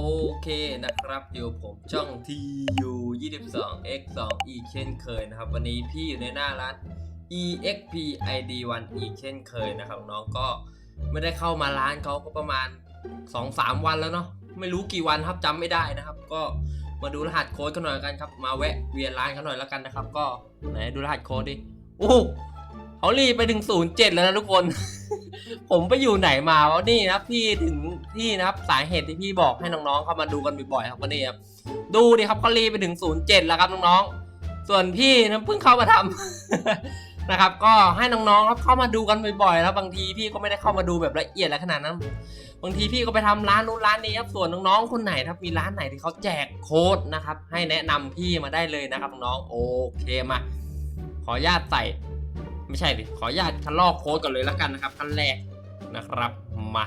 โอเคนะครับอยู่ผมช่อง TU 22 X 2อีกเช่นเคยนะครับ วันนี้พี่อยู่ในหน้าร้าน EXP ID 1อีเช่นเคยนะครับ น้องก็ไม่ได้เข้ามาร้านเขาก็ประมาณ 2-3 วันแล้วเนาะไม่รู้กี่วันครับจำไม่ได้นะครับ ก็มาดูรหัสโค้ดกันหน่อยกันครับ มาแวะเวียนร้านกันหน่อยแล้วกันนะครับ ก็ไหนดูรหัสโค้ดดิโอ้เขารีไปถึง 07 แล้วนะทุกคน ผมไปอยู่ไหนมาวะนี่นะครับพี่ถึงที่นะครับสาเหตุที่พี่บอกให้น้องๆเข้ามาดูกันบ่อยๆครับวันนี้ครับดูดิครับเขารีไปถึง 07 แล้วครับน้องๆส่วนพี่นะเพิ่งเข้ามาทำนะครับ ก็ให้น้องๆครับเข้ามาดูกันบ่อยๆแล้วบางทีพี่ก็ไม่ได้เข้ามาดูแบบละเอียดอะไรขนาดนั้น บางทีพี่ก็ไปทำร้านนู้นร้านนี้ครับส่วนน้องๆคนไหนครับมีร้านไหนที่เขาแจกโค้ดนะครับ ให้แนะนำพี่มาได้เลยนะครับน้องๆโอเคมา ขออนุญาตใส่ ไม่ใช่ดิขออนุญาตคันลอกโค้ดก่อนเลยแล้วกันนะครับ ขั้นแรกนะครับมา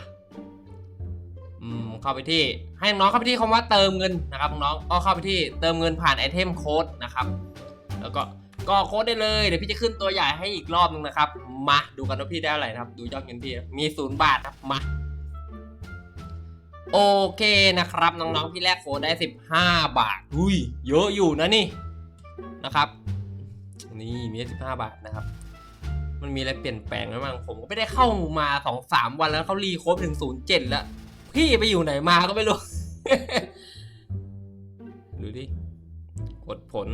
อืมเข้าไปที่ให้น้องเข้าไปที่คำว่าเติมเงินนะครับน้องก็เข้าไปที่เติมเงินผ่านไอเทมโค้ดนะครับ แล้วก็ก็โค้ดได้เลยเดี๋ยวพี่จะขึ้นตัวใหญ่ให้อีกรอบนึงนะครับ มาดูกันว่าพี่ได้อะไรนะครับ ดูยอดเงินพี่มีศูนย์บาทครับมาโอเคนะครับ น้องๆพี่แรกโค้ดได้ 15 บาทอุ้ยเยอะอยู่นะนี่นะครับ นี่มี15 บาทนะครับ มันมีอะไรเปลี่ยนแปลงไหมบ้างผมก็ไม่ได้เข้ามาสองสามวันแล้วเขารีโครบถึงศูนย์เจ็ดแล้ว พี่ไปอยู่ไหนมาก็ไม่รู้ ดูดิ กดผล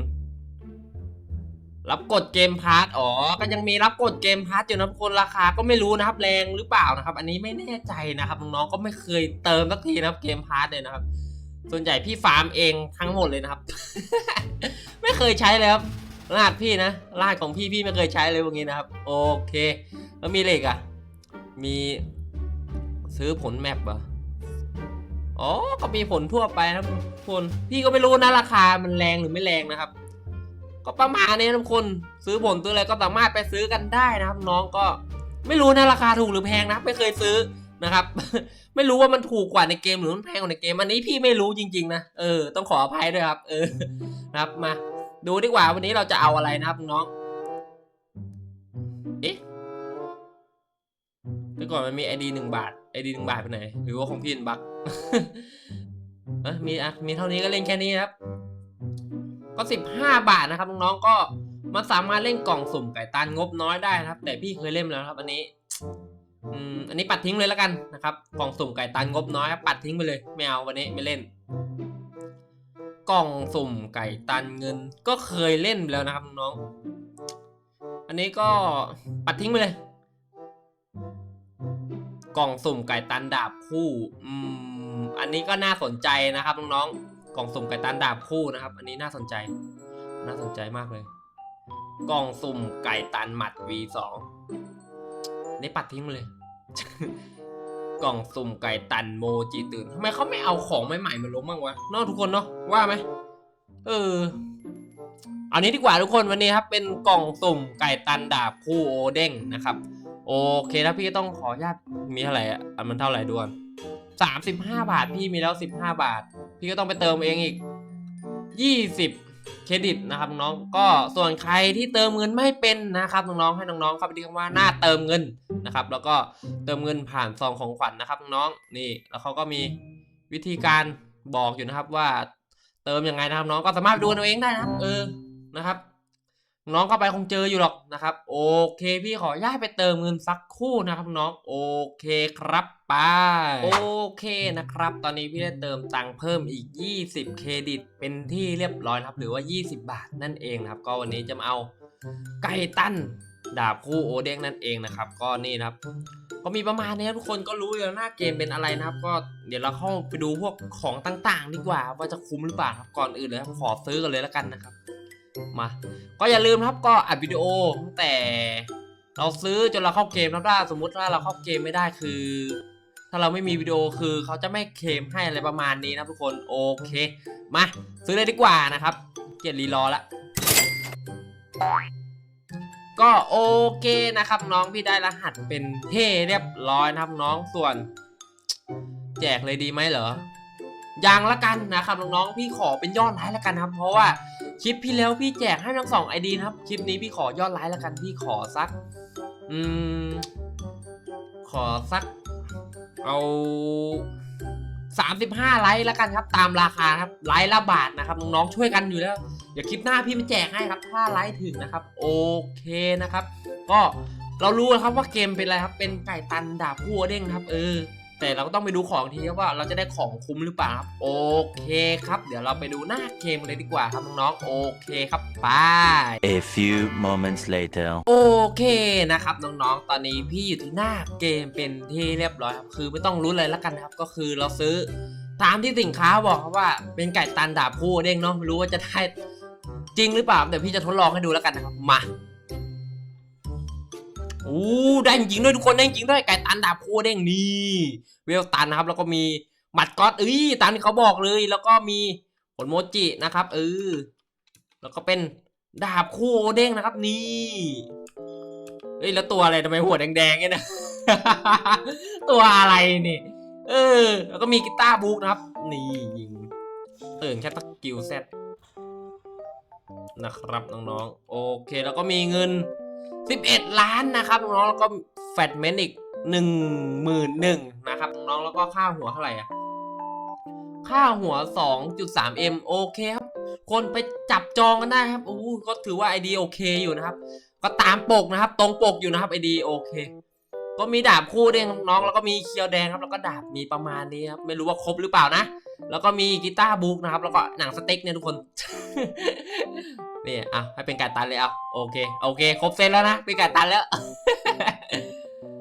รับกดเกมพาร์ทอ๋อ ก็ยังมีรับกดเกมพาร์ทอยู่นะทุกคนราคาก็ไม่รู้นะครับ แรงหรือเปล่านะครับ อันนี้ไม่แน่ใจนะครับน้องๆก็ไม่เคยเติมสักทีนะครับเกมพาร์ทเลยนะครับ ส่วนใหญ่พี่ฟาร์มเองทั้งหมดเลยนะครับ ไม่เคยใช้เลยครับ รหัสพี่นะรหัสของพี่พี่ไม่เคยใช้เลยพวกนี้นะครับ โอเค แล้วมีอะไรอีกอะมีซื้อผลแมปเหรออ๋อก็มีผลทั่วไปนะครับทุกคน พี่ก็ไม่รู้นะราคามันแรงหรือไม่แรงนะครับ ก็ประมาณนี้ทุกคนซื้อผลซื้ออะไรก็สามารถไปซื้อกันได้นะครับ น้องก็ไม่รู้นะราคาถูกหรือแพงนะไม่เคยซื้อนะครับ ไม่รู้ว่ามันถูกกว่าในเกมหรือมันแพงกว่าในเกมอันนี้พี่ไม่รู้จริง ๆ นะเออต้องขออภัยด้วยครับ เออนะครับมา ดูดีกว่าวันนี้เราจะเอาอะไรนะครับน้องเอ๊ะเมื่ก่อนมันมีไอดีหนึ่งบาทไอดีหนึ่งบาทไปไหน หรือว่าของพี่เป็นบักเอ้ยมีอะมีเท่านี้ก็เล่นแค่นี้ครับ ก็สิบห้าบาทนะครับน้องๆก็มันสามารถเล่นกล่องสุ่มไก่ตันงบน้อยได้นะครับ แต่พี่เคยเล่นแล้วครับ อันนี้อืมอันนี้ปัดทิ้งเลยแล้วกันนะครับ กล่องสุ่มไก่ตันงบน้อยปัดทิ้งไปเลย ไม่เอาวันนี้ไม่เล่น กล่องสุ่มไก่ตันเงิน ก็เคยเล่นแล้วนะครับน้อง อันนี้ก็ปัดทิ้งไปเลย กล่องสุ่มไก่ตันดาบคู่อืมอันนี้ก็น่าสนใจนะครับน้องๆกล่องสุ่มไก่ตันดาบคู่นะครับ อันนี้น่าสนใจ น่าสนใจมากเลย กล่องสุ่มไก่ตันหมัด V2 นี่ปัดทิ้งไปเลย กล่องสุ่มไก่ตันโมจิตื่นทำไมเขาไม่เอาของใหม่ๆมาลงบ้างวะเนอกทุกคนเนาะว่าไหมเออเอานี้ดีกว่าทุกคนวันนี้ครับ เป็นกล่องสุ่มไก่ตันดาบคู่โอเด้งนะครับ โอเคแล้วพี่ต้องขออนุญาตมีเท่าไหร่อะอันมันเท่าไหร่ด้วนสามสิบห้าบาทพี่มีแล้วสิบห้าบาท พี่ก็ต้องไปเติมเองอีกยี่สิบ เครดิตนะครับน้องก็ส่วนใครที่เติมเงินไม่เป็นนะครับน้องๆให้น้องๆเข้าไปที่คำว่าหน้าเติมเงินนะครับ แล้วก็เติมเงินผ่านซองของขวัญนะครับน้องนี่แล้วเขาก็มีวิธีการบอกอยู่นะครับว่าเติมยังไงนะครับน้องก็สามารถดูเอาเองได้นะครับเออนะครับ น้องเข้าไปคงเจออยู่หรอกนะครับ โอเค พี่ขออนุญาตไปเติมเงินสักครู่นะครับน้องโอเคครับไปโอเคนะครับ ตอนนี้พี่ได้เติมตังค์เพิ่มอีก 20 เครดิต เป็นที่เรียบร้อยครับ หรือว่า 20 บาทนั่นเองนะครับ ก็วันนี้จะมาเอาไก่ตั้นดาบคู่โอเด้งนั่นเองนะครับ ก็นี่นะครับ ก็มีประมาณนี้ครับทุกคนก็รู้อยู่แล้วหน้าเกมเป็นอะไรนะครับ ก็เดี๋ยวเราเข้าไปดูพวกของต่างๆ ดีกว่าว่าจะคุ้มหรือเปล่าครับก่อนอื่นเลยครับขอซื้อกันเลยแล้วกันนะครับ มา ก็อย่าลืมครับก็อัดวิดีโอตั้งแต่ เราซื้อจนเราเข้าเกมนะครับถ้าสมมุติว่าเราเข้าเกมไม่ได้คือ ถ้าเราไม่มีวิดีโอคือเขาจะไม่เคลมให้อะไรประมาณนี้นะทุกคนโอเค มา ซื้อเลยดีกว่านะครับ เกียรรีรอละก็โอเคนะครับน้องพี่ได้รหัสเป็นเท่เรียบร้อยนะครับน้องส่วน แจกเลยดีไหมเหรอ ยังละกันนะครับน้องๆพี่ขอเป็นยอดไลค์ละกันนะครับ เพราะว่าคลิปพี่แล้วพี่แจกให้ทั้งสองไอดีนะครับคลิปนี้พี่ขอยอดไลค์ละกันพี่ขอสัก อืม ขอสัก เอา35 ไลค์แล้วกันครับ ตามราคาครับไลค์ละบาทนะครับน้องๆช่วยกันอยู่แล้วเดี๋ยวคลิปหน้าพี่มาแจกให้ครับ ถ้าไลค์ถึงนะครับ โอเคนะครับ ก็เรารู้แล้วครับว่าเกมเป็นอะไรครับ เป็นไก่ตันดาบคู่โอเด้งครับ เออ แต่เราก็ต้องไปดูของทีครับว่าเราจะได้ของคุ้มหรือเปล่าครับโอเคครับ เดี๋ยวเราไปดูหน้าเกมเลยดีกว่าครับน้องๆโอเคครับไป A few moments later. โอเคนะครับน้องๆตอนนี้พี่อยู่ที่หน้าเกมเป็นที่เรียบร้อยครับคือไม่ต้องรู้เลยแล้วกันนะครับ ก็คือเราซื้อตามที่สินค้าบอกครับว่าเป็นไก่ตันดาบคู่เด้งเนาะไม่รู้ว่าจะได้จริงหรือเปล่าเดี๋ยวพี่จะทดลองให้ดูแล้วกันนะครับมา อู้ได้จริงด้วยทุกคนได้จริงด้วยไก่ตันดาบคู่เด้งนี่เวลตันนะครับ แล้วก็มีหมัดก๊อตเอ้ยตามที่เขาบอกเลย แล้วก็มีผลโมจินะครับเออแล้วก็เป็นดาบคู่โอเด้งนะครับนี่เฮ้ยแล้วตัวอะไรทำไมหัวแดงๆเนี่ยนะตัวอะไรนี่เออ แล้วก็มีกีตาร์บุ๊กนะครับ นี่ยิงเตื่นแค่ตะกิวเซตนะครับน้องๆ โอเค แล้วก็มีเงิน 11 ล้านนะครับน้องแล้วก็แฟตเมนอีก1 1 0 0 0นะครับน้องแล้วก็ค่าหัวเท่าไหร่อะค่าหัว 2.3m โอเคครับ คนไปจับจองกันได้ครับโอ้ก็ถือว่าไอดีโอเคอยู่นะครับ ก็ตามปกนะครับ ตรงปกอยู่นะครับไอดีโอเค ก็มีดาบคู่เด้วยน้องแล้วก็มีเคียวแดงครับ แล้วก็ดาบมีประมาณนี้ครับ ไม่รู้ว่าครบหรือเปล่านะ แล้วก็มีกีตาร์บุ๊กนะครับ แล้วก็หนังสเต็กเนี่ยทุกคน นี่อะให้เป็นไก่ตันเลยเอาโอเคโอเค ครบเซตแล้วนะเป็นไก่ตันแล้ว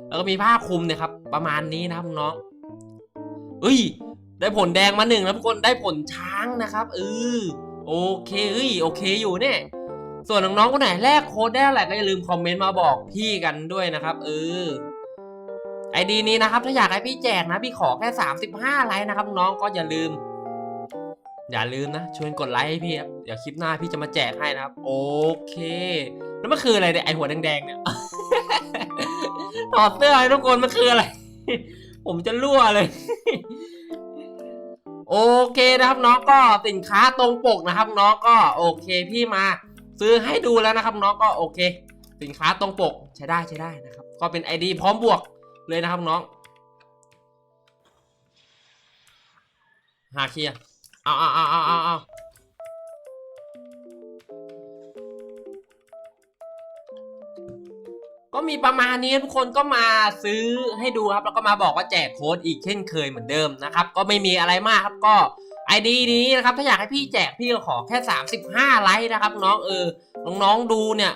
แล้วก็มีผ้าคลุมเนี่ยครับ ประมาณนี้นะน้องเอ้ย ได้ผลแดงมาหนึ่งแล้วทุกคนได้ผลช้างนะครับเออโอเคเอ้ยโอเคอยู่เนี่ยส่วนน้องๆคนไหนแลกโค้ดได้อะไรก็อย่าลืมคอมเมนต์มาบอกพี่กันด้วยนะครับเออไอดีนี้นะครับถ้าอยากให้พี่แจกนะพี่ขอแค่ 35 ไลค์นะครับน้องก็อย่าลืม อย่าลืมนะชวนกดไลค์ให้พี่ครับเดี๋ยวคลิปหน้าพี่จะมาแจกให้นะครับ โอเค แล้วมันคืออะไรเนี่ยไอหัวแดงๆเนี่ยถอดเสื้อให้ทุกคนมันคืออะไร ผมจะรั่วเลย โอเคนะครับน้องก็สินค้าตรงปกนะครับ น้องก็โอเคพี่มา ซื้อให้ดูแล้วนะครับ น้องก็โอเค สินค้าตรงปกใช้ได้ใช้ได้นะครับ ก็เป็น ID พร้อมบวกเลยนะครับน้องหาเคลียร์ เอาเอาเอาเอาเอาเอาก็มีประมาณนี้ทุกคนก็มาซื้อให้ดูครับ แล้วก็มาบอกว่าแจกโค้ดอีกเช่นเคยเหมือนเดิมนะครับ ก็ไม่มีอะไรมากครับก็ ID นี้นะครับ ถ้าอยากให้พี่แจกพี่ก็ขอแค่ 35 ไลค์นะครับ น้องเออน้องๆดูเนี่ย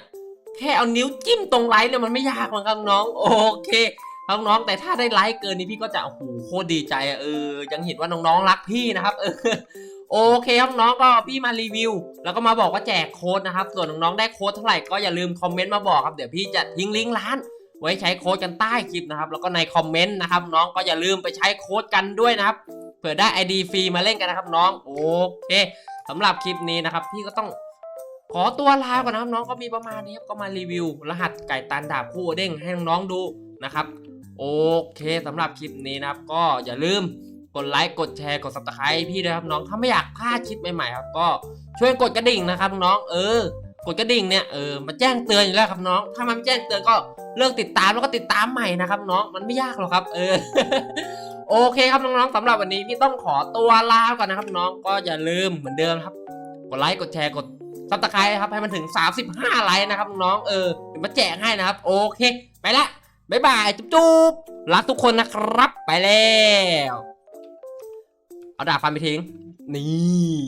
แค่เอานิ้วจิ้มตรงไลค์เนี่ยมันไม่ยากหรอกครับน้อง โอเค น้องแต่ถ้าได้ไลค์เกินนี้พี่ก็จะโอ้โหโคตรดีใจเออยังเห็นว่าน้องๆรักพี่นะครับเออโอเคครับน้องก็พี่มารีวิว แล้วก็มาบอกว่าแจกโค้ดนะครับ ส่วนน้องๆได้โค้ดเท่าไหร่ก็อย่าลืมคอมเมนต์มาบอกครับ เดี๋ยวพี่จะทิ้งลิงก์ร้าน ไว้ใช้โค้ดกันใต้คลิปนะครับ แล้วก็ในคอมเมนต์นะครับ น้องก็อย่าลืมไปใช้โค้ดกันด้วยนะครับเผื่อได้ ID ฟรีมาเล่นกันนะครับน้องโอเคสำหรับคลิปนี้นะครับ พี่ก็ต้องขอตัวลาก่อนนะครับน้องก็มีประมาณนี้ครับก็มารีวิว รหัสไก่ตันดาบคู่เด้งให้น้องๆดูนะครับ โอเคสำหรับคลิปนี้นะครับ ก็อย่าลืมกดไลค์กดแชร์กด subscribe พี่ด้วยครับน้องถ้าไม่อยากพลาดคลิปใหม่ๆครับ ก็ช่วยกดกระดิ่งนะครับน้องเออกดกระดิ่งเนี่ยเออมันแจ้งเตือนอยู่แล้วครับน้อง ถ้ามันไม่แจ้งเตือนก็เลิกติดตามแล้วก็ติดตามใหม่นะครับน้องมันไม่ยากหรอกครับ เออ โอเคครับน้องๆสำหรับวันนี้พี่ต้องขอตัวลาก่อนนะครับน้องก็อย่าลืมเหมือนเดิมครับ กดไลค์กดแชร์กดซับสไครต์ครับให้มันถึง 35 ไลค์นะครับน้องเออเดี๋ยวมาแจกให้นะครับ โอเค ไปละ บ๊ายบายจุ๊บๆรักทุกคนนะครับไปแล้ว เอาดาบฟันไปทิ้ง นี่